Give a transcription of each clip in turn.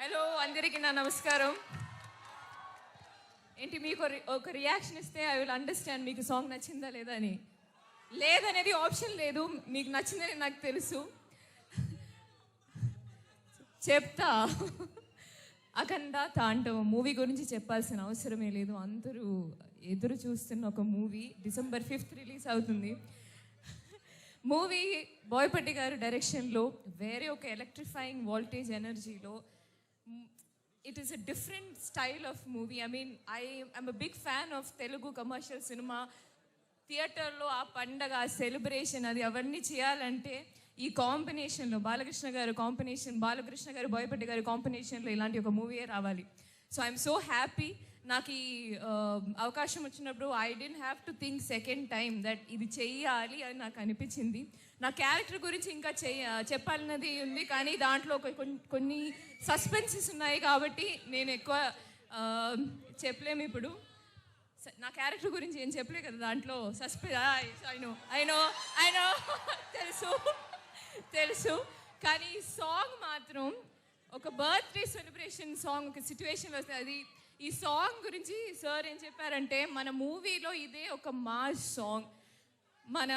Hello అందరికీ నా నమస్కారం. ఏంటి మీకు ఒక రి- ఒక రియాక్షన్ ఇస్తే ఐ విల్ అండర్స్టాండ్ మీకు సాంగ్ నచ్చిందా లేదా అని. లేదనేది ఆప్షన్ లేదు మీకు నచ్చిందని నాకు తెలుసు. చెప్తా. అఖండ తాండవం మూవీ గురించి చెప్పాల్సిన అవసరమే లేదు. అందరూ ఎదురు చూస్తున్న ఒక మూవీ డిసెంబర్ ఫిఫ్త్ రిలీజ్ అవుతుంది. మూవీ బోయపట్టి గారు డైరెక్షన్లో వేరే ఒక ఎలక్ట్రిఫైయింగ్ వోల్టేజ్ ఎనర్జీలో it is a different style of movie I mean I I'm a big fan of Telugu commercial cinema థియేటర్లో ఆ పండగ ఆ సెలబ్రేషన్ అది అవన్నీ చేయాలంటే ఈ కాంబినేషన్లో బాలకృష్ణ గారు కాంబినేషన్ బాలకృష్ణ గారు బోయపట్టి గారి కాంబినేషన్లో ఇలాంటి ఒక మూవీయే రావాలి. సో ఐఎమ్ సో హ్యాపీ నాకు ఈ అవకాశం వచ్చినప్పుడు I didn't have to think second time that ఇది చెయ్యాలి అని నాకు అనిపించింది. నా క్యారెక్టర్ గురించి ఇంకా చెయ్య చెప్పాలన్నది ఉంది కానీ దాంట్లో కొన్ని- కొన్ని సస్పెన్సెస్ ఉన్నాయి కాబట్టి నేను ఎక్కువ చెప్పలేము ఇప్పుడు. స- నా క్యారెక్టర్ గురించి ఏం చెప్పలే కదా దాంట్లో సస్పె అయినో అయినో అయినో తెలుసు తెలుసు. కానీ సాంగ్ మాత్రం ఒక బర్త్డే సెలబ్రేషన్ సాంగ్ ఒక సిచ్యువేషన్ వస్తే అది ఈ సాంగ్ గురించి సార్ ఏం చెప్పారంటే మన మూవీలో ఇదే ఒక మాస్ సాంగ్. మన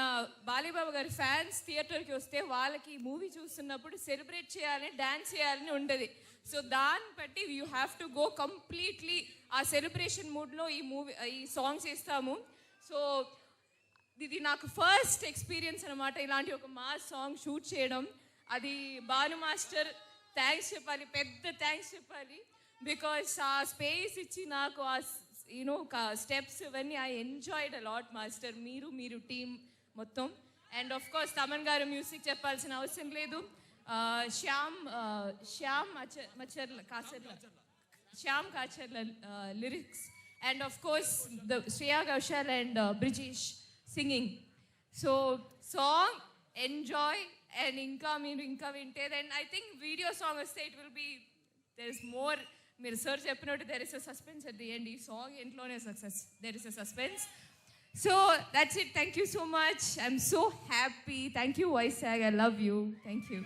బాలీబాబు గారి ఫ్యాన్స్ థియేటర్కి వస్తే వాళ్ళకి ఈ మూవీ చూస్తున్నప్పుడు సెలబ్రేట్ చేయాలని డ్యాన్స్ చేయాలని ఉండదు. సో దాన్ని బట్టి you have to go completely ఆ సెలబ్రేషన్ మూడ్లో ఈ మూవీ ఈ సాంగ్స్ ఇస్తాము సో ఇది నాకు ఫస్ట్ ఎక్స్పీరియన్స్ అనమాట ఇలాంటి ఒక మాస్ సాంగ్ షూట్ చేయడం. అది భాను మాస్టర్ థ్యాంక్స్ చెప్పాలి పెద్ద థ్యాంక్స్ చెప్పాలి. బికాస్ ఆ స్పేస్ ఇచ్చి నాకు ఆ యూనో స్టెప్స్ ఇవన్నీ I enjoyed a lot master మీరు మీరు టీం మొత్తం. అండ్ ఆఫ్ కోర్స్ తమన్ గారు మ్యూజిక్ చెప్పాల్సిన అవసరం లేదు. Shyam Shyam Macharla Kacharla Shyam Kacharla lyrics and of course the Shreya Ghoshal and uh, Brijesh singing so song enjoy and ఇంకా మీరు ఇంకా వింటే then I think video song వస్తే it will be there is more మీరు sir చెప్పినట్టు there is a suspense at the end ఈ song ఇంట్లోనే success there is a suspense so that's it thank you so much I'm so happy thank you Vizag I love you thank you